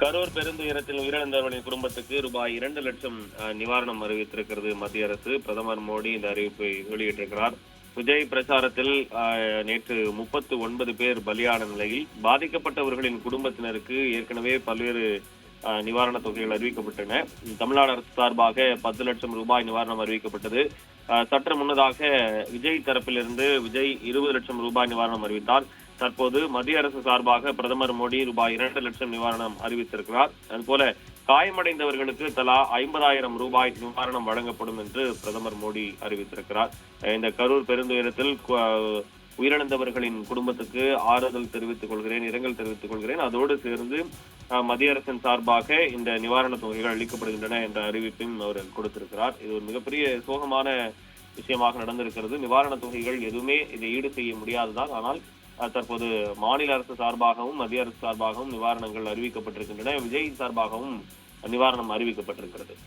கரூர் பெருந்துயரத்தில் உயிரிழந்தவர்களின் குடும்பத்துக்கு ரூபாய் இரண்டு லட்சம் நிவாரணம் அறிவித்திருக்கிறது மத்திய அரசு. பிரதமர் மோடி இந்த அறிவிப்பை வெளியிட்டிருக்கிறார். விஜய் பிரச்சாரத்தில் நேற்று முப்பத்து ஒன்பது பேர் பலியான நிலையில். பாதிக்கப்பட்டவர்களின் குடும்பத்தினருக்கு ஏற்கனவே பல்வேறு அஹ், நிவாரணத் தொகைகள் அறிவிக்கப்பட்டன. தமிழ்நாடு அரசு சார்பாக பத்து லட்சம் ரூபாய் நிவாரணம் அறிவிக்கப்பட்டது. சற்று முன்னதாக விஜய் தரப்பிலிருந்து விஜய் இருபது லட்சம் ரூபாய் நிவாரணம் அறிவித்தார். தற்போது மத்திய அரசு சார்பாக பிரதமர் மோடி ரூபாய் இரண்டு லட்சம் நிவாரணம் அறிவித்திருக்கிறார். அதுபோல காயமடைந்தவர்களுக்கு தலா ஐம்பதாயிரம் ரூபாய் நிவாரணம் வழங்கப்படும் என்று பிரதமர் மோடி அறிவித்திருக்கிறார். இந்த கரூர் பெருந்துயரத்தில் உயிரிழந்தவர்களின் குடும்பத்துக்கு ஆறுதல் தெரிவித்துக் கொள்கிறேன் இரங்கல் தெரிவித்துக் கொள்கிறேன். அதோடு சேர்ந்து மத்திய அரசின் சார்பாக இந்த நிவாரணத் தொகைகள் அளிக்கப்படுகின்றன என்ற அறிவிப்பையும் அவர் கொடுத்திருக்கிறார். இது ஒரு மிகப்பெரிய சோகமான விஷயமாக நடந்திருக்கிறது. நிவாரணத் தொகைகள் எதுவுமே இதை ஈடு செய்ய முடியாதுதான் ஆனால் தற்போது மாநில அரசு சார்பாகவும் மத்திய அரசு சார்பாகவும் நிவாரணங்கள் அறிவிக்கப்பட்டிருக்கின்றன. விஜய் சார்பாகவும் நிவாரணம் அறிவிக்கப்பட்டிருக்கிறது.